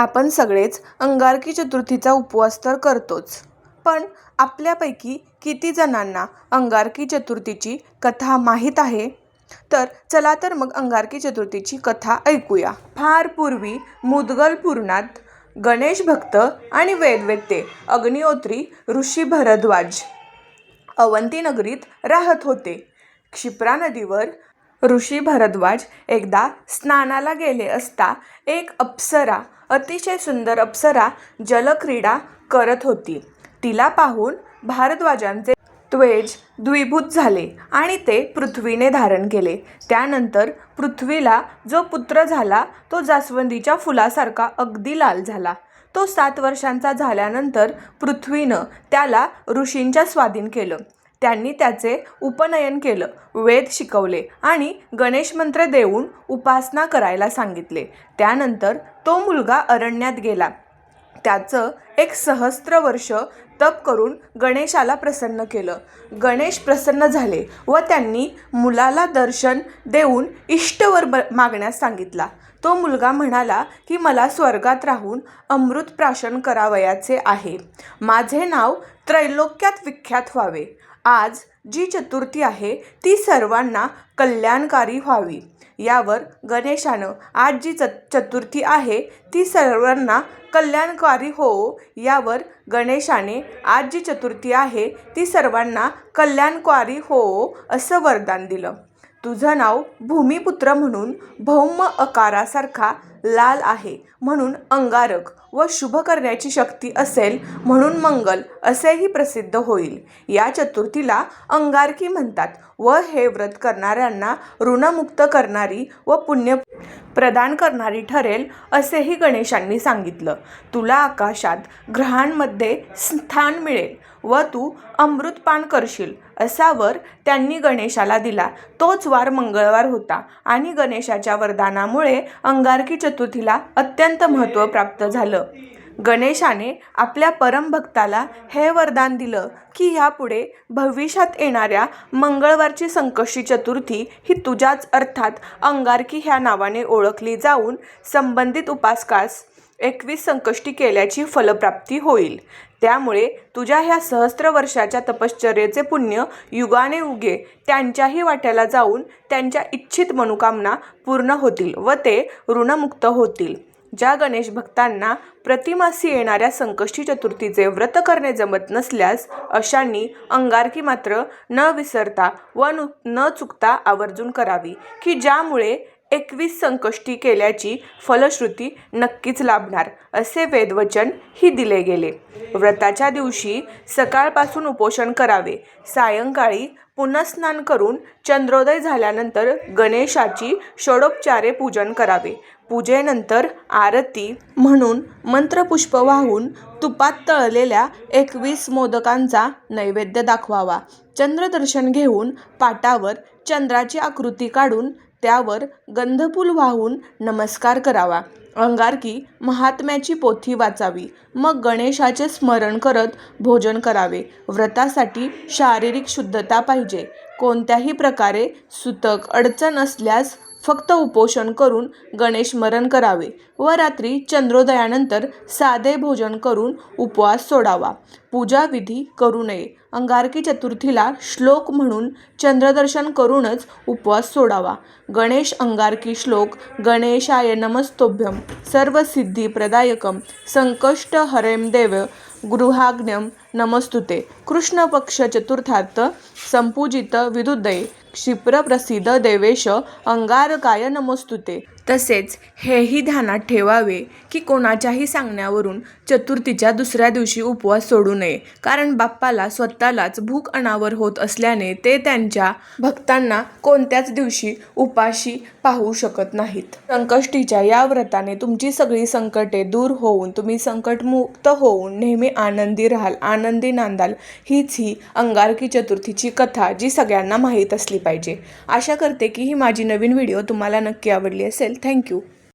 आपण सगळेच अंगारकी चतुर्थीचा उपवास तर करतोच. पण आपल्यापैकी किती जणांना अंगारकी चतुर्थीची कथा माहीत आहे? तर चला तर मग अंगारकी चतुर्थीची कथा ऐकूया. फार पूर्वी मुदगल पुरणात गणेश भक्त आणि वेदवेत्ते अग्निहोत्री ऋषी भरद्वाज अवंती नगरीत राहत होते. क्षिप्रा नदीवर ऋषी भरद्वाज एकदा स्नानाला गेले असता एक अप्सरा अतिशय सुंदर अप्सरा जलक्रीडा करत होती. तिला पाहून भारद्वाजांचे त्वेज द्विभूत झाले आणि ते पृथ्वीने धारण केले. त्यानंतर पृथ्वीला जो पुत्र झाला तो जास्वंदीच्या फुलासारखा अगदी लाल झाला. तो सात वर्षांचा झाल्यानंतर पृथ्वीनं त्याला ऋषींच्या स्वाधीन केलं. त्यांनी त्याचे उपनयन केलं वेद शिकवले आणि गणेश मंत्र देऊन उपासना करायला सांगितले. त्यानंतर तो मुलगा अरण्यात गेला. त्याचं एक सहस्त्र वर्ष तप करून गणेशाला प्रसन्न केलं. गणेश प्रसन्न झाले व त्यांनी मुलाला दर्शन देऊन इष्टवर ब मागण्यास सांगितला. तो मुलगा म्हणाला की मला स्वर्गात राहून अमृत प्राशन करावयाचे आहे. माझे नाव त्रैलोक्यात विख्यात व्हावे. आज जी चतुर्थी आहे ती सर्वांना कल्याणकारी व्हावी. यावर गणेशानं आज जी च चतुर्थी आहे ती सर्वांना कल्याणकारी हो यावर गणेशाने आज जी चतुर्थी आहे ती सर्वांना कल्याणकारी हो असं वरदान दिलं. तुझं नाव भूमिपुत्र म्हणून भौम अकारासारखा लाल आहे. म्हणून अंगारक व शुभ करण्याची शक्ती असेल म्हणून मंगल असेही प्रसिद्ध होईल. या चतुर्थीला अंगारकी म्हणतात व हे व्रत करणाऱ्यांना ऋणमुक्त करणारी व पुण्य प्रदान करणारी ठरेल असेही गणेशांनी सांगितलं. तुला आकाशात ग्रहांमध्ये स्थान मिळेल व तू अमृतपान करशील असा वर त्यांनी गणेशाला दिला. तोच वार मंगळवार होता आणि गणेशाच्या वरदानामुळे अंगारकी चतुर्थीला अत्यंत महत्त्व प्राप्त झालं. गणेशाने आपल्या परमभक्ताला हे वरदान दिलं की ह्यापुढे भविष्यात येणाऱ्या मंगळवारची संकष्टी चतुर्थी ही तुझ्याच अर्थात अंगारकी ह्या नावाने ओळखली जाऊन संबंधित उपासकास एकवीस संकष्टी केल्याची फलप्राप्ती होईल. त्यामुळे तुझ्या ह्या सहस्त्र वर्षाच्या तपश्चर्येचे पुण्य युगाने उगे त्यांच्याही वाट्याला जाऊन त्यांच्या इच्छित मनोकामना पूर्ण होतील व ते ऋणमुक्त होतील. ज्या गणेश भक्तांना प्रतिमासी येणाऱ्या संकष्टी चतुर्थीचे व्रत करणे जमत नसल्यास अशांनी अंगारकी मात्र न विसरता व नु न चुकता आवर्जून करावी की ज्यामुळे एकवीस संकष्टी केल्याची फलश्रुती नक्कीच लाभणार असे वेदवचन ही दिले गेले. व्रताच्या दिवशी सकाळपासून उपोषण करावे. सायंकाळी पुनस्नान करून चंद्रोदय झाल्यानंतर गणेशाची षोडोपचारे पूजन करावे. पूजेनंतर आरती म्हणून मंत्रपुष्प वाहून तुपात तळलेल्या एकवीस मोदकांचा नैवेद्य दाखवावा. चंद्रदर्शन घेऊन पाटावर चंद्राची आकृती काढून त्यावर गंधपूल वाहून नमस्कार करावा. अंगारकी महात्म्याची पोथी वाचावी. मग गणेशाचे स्मरण करत भोजन करावे. व्रतासाठी शारीरिक शुद्धता पाहिजे. कोणत्याही प्रकारे सुतक अडचण असल्यास फक्त उपोषण करून गणेश मरण करावे व रात्री चंद्रोदयानंतर साधे भोजन करून उपवास सोडावा. पूजाविधी करू नये. अंगारकी चतुर्थीला श्लोक म्हणून चंद्रदर्शन करूनच उपवास सोडावा. गणेश अंगारकी श्लोक गणेशाय नमस्तोभ्यम सर्वसिद्धिप्रदायकम संकष्टहरेम देव. गृहाग्न्यम नमस्तुते। कृष्ण पक्ष चतुर्थार्थ संपूजित विदुदये। क्षिप्रप्रसिद्ध देवेश अंगारकाय नमस्तुते। तसेच हेही ध्यानात ठेवावे की कोणाच्याही सांगण्यावरून चतुर्थीच्या दुसऱ्या दिवशी उपवास सोडू नये. कारण बाप्पाला स्वतःलाच भूक अनावर होत असल्याने ते त्यांच्या भक्तांना कोणत्याच दिवशी उपाशी पाहू शकत नाहीत. संकष्टीच्या या व्रताने तुमची सगळी संकटे दूर होऊन तुम्ही संकटमुक्त होऊन नेहमी आनंदी राहाल. आनंदी नांदाल हीच ही अंगारकी चतुर्थीची कथा जी सगळ्यांना माहीत असली पाहिजे. आशा करते की ही माझी नवीन व्हिडिओ तुम्हाला नक्की आवडली असेल. थँक्यू